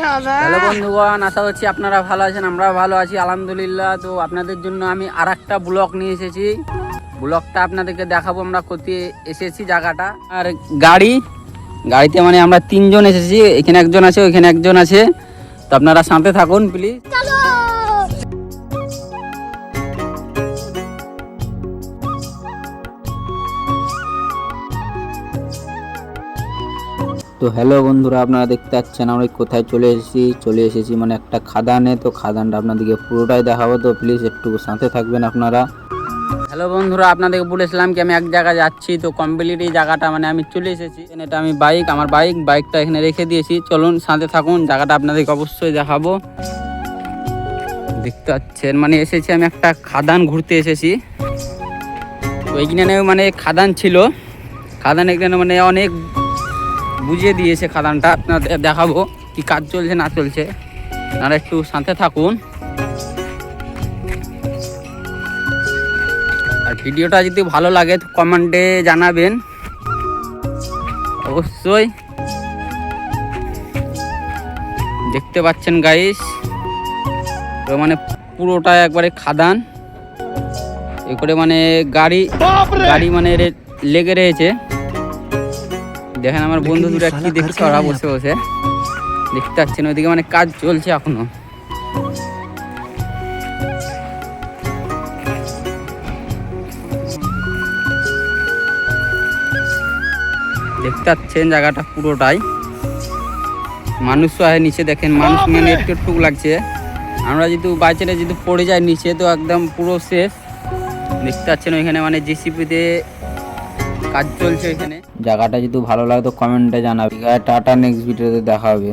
Hello বন্ধুগণ আশা করছি আপনারা ভালো আছেন আমরা ভালো আছি আলহামদুলিল্লাহ। তো আপনাদের জন্য আমি আর একটা ব্লগ নিয়ে এসেছি। ব্লগটা আপনাদেরকে দেখাবো আমরা কোথায় এসেছি জায়গাটা। আর গাড়ি গাড়িতে মানে আমরা তিনজন এসেছি এখানে একজন আছে ওইখানে একজন আছে। তো আপনারা সাথে থাকুন প্লিজ তো হ্যালো বন্ধুরা, আপনারা দেখতে পাচ্ছেন আমরা কোথায় চলে এসেছি? চলে এসেছি মানে একটা খাদানে। তো খাদানটা আপনাদেরকে পুরোটাই দেখাবো। তো প্লিজ একটু সাথে থাকবেন আপনারা। হ্যালো বন্ধুরা, আপনাদেরকে বলেছিলাম কি আমি এক জায়গায় যাচ্ছি। তো কমপ্লিট এই জায়গাটা মানে আমি চলে এসেছি। এটা আমি বাইক আমার বাইক বাইকটা এখানে রেখে দিয়েছি। চলুন সাথে থাকুন, জায়গাটা আপনাদেরকে অবশ্যই দেখাবো। দেখতে পাচ্ছেন মানে এসেছি আমি একটা খাদান ঘুরতে এসেছি। তো এইখানে মানে খাদান ছিল। খাদান এখানে মানে অনেক বুঝিয়ে দিয়েছে খাদানটা। আপনাদের দেখাবো কি কাজ চলছে না চলছে। আপনারা একটু সাথে থাকুন। আর ভিডিওটা যদি ভালো লাগে তো কমেন্টে জানাবেন। অবশ্যই। দেখতে পাচ্ছেন গাইস তো মানে পুরোটা একবারে খাদান। এ করে মানে গাড়ি গাড়ি মানে লেগে রয়েছে। দেখেন আমার বন্ধু দুটো কি দেখছে ওরা বসে বসে। দেখতে পাচ্ছেন ওইদিকে মানে কাজ চলছে এখনও। দেখতে পাচ্ছেন জায়গাটা পুরোটাই। মানুষও আছে নিচে দেখেন মানুষ মানে একটু একটু লাগছে। আমরা যদি বাইচারে যদি পড়ে যায় নিচে তো একদম পুরো শেষ দেখতে পাচ্ছেন ওইখানে মানে জেসিপিতে কাজ চলছে এখানে। জায়গাটা যদি ভালো লাগে তো কমেন্টে জানাবে। টাটা নেক্সট ভিডিওতে দেখা হবে।